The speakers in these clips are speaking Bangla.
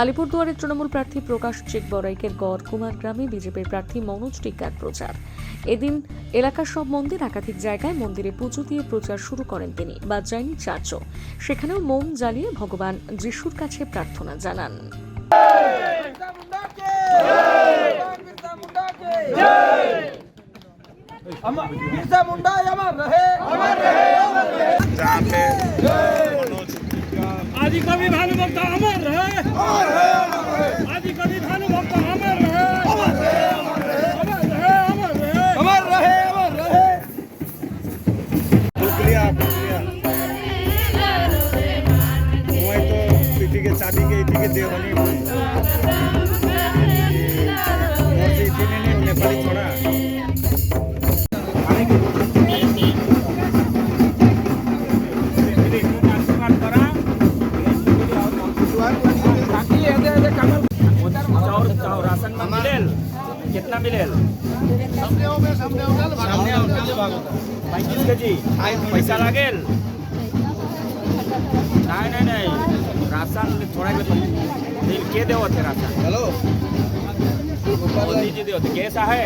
আলিপুরদুয়ারের তৃণমূল প্রার্থী প্রকাশ চিকবরাইকের গড়কুমার গ্রামে বিজেপির প্রার্থী মনোজ টিকার প্রচার। এদিন এলাকার সব মন্দির একাধিক জায়গায় মন্দিরে পুজো দিয়ে প্রচার শুরু করেন তিনি বা যায়নি চার্চও সেখানেও মোম জ্বালিয়ে ভগবান যিশুর কাছে প্রার্থনা জানান। আদি কবি ভালো नेपाली छोरा कितना मिलेल सामने आओ मैं सामने आओ चल सामने आओ चल भागो 25 केजी पैसा लागेल नहीं नहीं नहीं રાસાણ છોડાવી પડે દિલ કે દેવો છે રાસાણ હેલો મોદीजी દેવો છે કેસા હે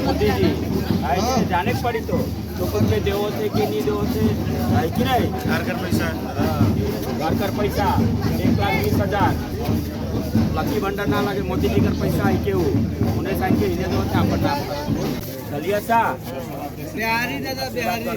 મોદीजी આ જાણે પડી તો ચોપન पे દેવો છે કે નહીં દેવો છે ભાઈ કે નહીં ઘર પૈસા ઘર પૈસા એક લાખ વીસ હજાર લકી ભંડાર ના લાગે મોદીજી ઘર પૈસા આવી કેવું મને સાંજે એને દેવો છે આપણને દલિયા સા બિહારી દાદા બિહારી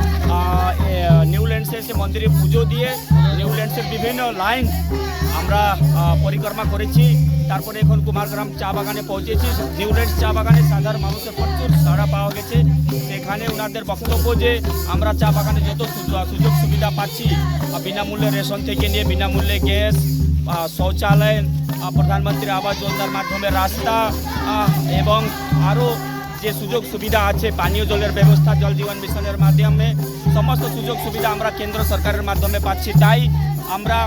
আহ, এ, নিউ ল্যান্ডসে এসে মন্দিরে পুজো দিয়ে নিউ ল্যান্ডসের বিভিন্ন লাইন আমরা পরিক্রমা করেছি। তারপরে এখন কুমারগ্রাম চা বাগানে পৌঁছেছি। নিউ ল্যান্ডস চা বাগানে সাধারণ মানুষের প্রচুর সাড়া পাওয়া গেছে। সেখানে ওনাদের বক্তব্য যে আমরা চা বাগানে যত সুযোগ সুবিধা পাচ্ছি বিনামূল্যে রেশন থেকে নিয়ে বিনামূল্যে গ্যাস শৌচালয় প্রধানমন্ত্রী আবাস যোজনার মাধ্যমে রাস্তা এবং আরও যে সুযোগ সুবিধা আছে, পানীয় জলের ব্যবস্থা, জল জীবন মিশনের মাধ্যমে, সমস্ত সুযোগ সুবিধা আমরা কেন্দ্র সরকারের মাধ্যমে পাচ্ছি। তাই আমরা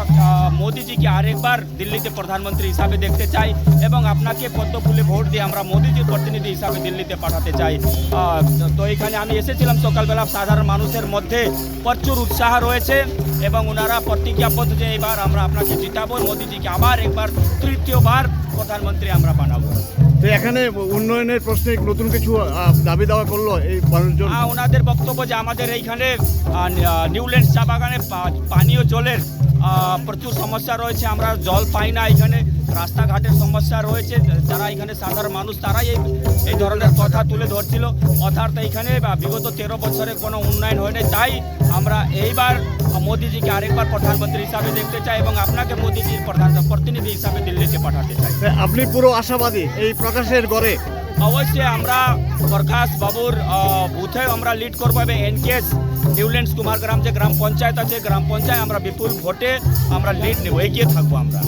মোদিজিকে আরেকবার দিল্লিতে প্রধানমন্ত্রী হিসাবে দেখতে চাই এবং আপনাকে পদ্ম ফুলে ভোট দিয়ে আমরা মোদিজির প্রতিনিধি হিসাবে দিল্লিতে পাঠাতে চাই। তো এখানে আমি এসেছিলাম সকালবেলা, সাধারণ মানুষের মধ্যে প্রচুর উৎসাহ রয়েছে। এবং ওনারা প্রতিজ্ঞাবদ্ধ যে এবার আমরা আপনাকে জিতাবো মোদিজিকে আবার একবার তৃতীয়বার প্রধানমন্ত্রী আমরা বানাবো। তো এখানে উন্নয়নের প্রশ্নে নতুন কিছু দাবি দাওয়া করল এই মানুষজন? ওনাদের বক্তব্য যে আমাদের এইখানে নিউল্যান্ড চা বাগানে পানীয় জলের প্রচুর সমস্যা রয়েছে আমরা জল পাই না এখানে রাস্তাঘাটের সমস্যা রয়েছে যারা এখানে সাধারণ মানুষ তারাই এই এই ধরনের কথা তুলে ধরছিল। অর্থাৎ এখানে বা বিগত তেরো বছরে কোনো উন্নয়ন হয়নি তাই আমরা এইবার মোদিজিকে আরেকবার প্রধানমন্ত্রী হিসাবে দেখতে চাই এবং আপনাকে মোদিজির প্রধান প্রতিনিধি হিসাবে দিল্লিতে পাঠাতে চাই। আপনি পুরো আশাবাদী এই প্রকাশের গড়ে? অবশ্যই আমরা প্রকাশ বাবুর বুথে আমরা লিড করব এবং এনকেএস নিউল্যান্ডস কুমারগ্রাম যে গ্রাম পঞ্চায়েত আছে, গ্রাম পঞ্চায়েত আমরা বিপুল ভোটে আমরা লিড নেব, এগিয়ে থাকব আমরা।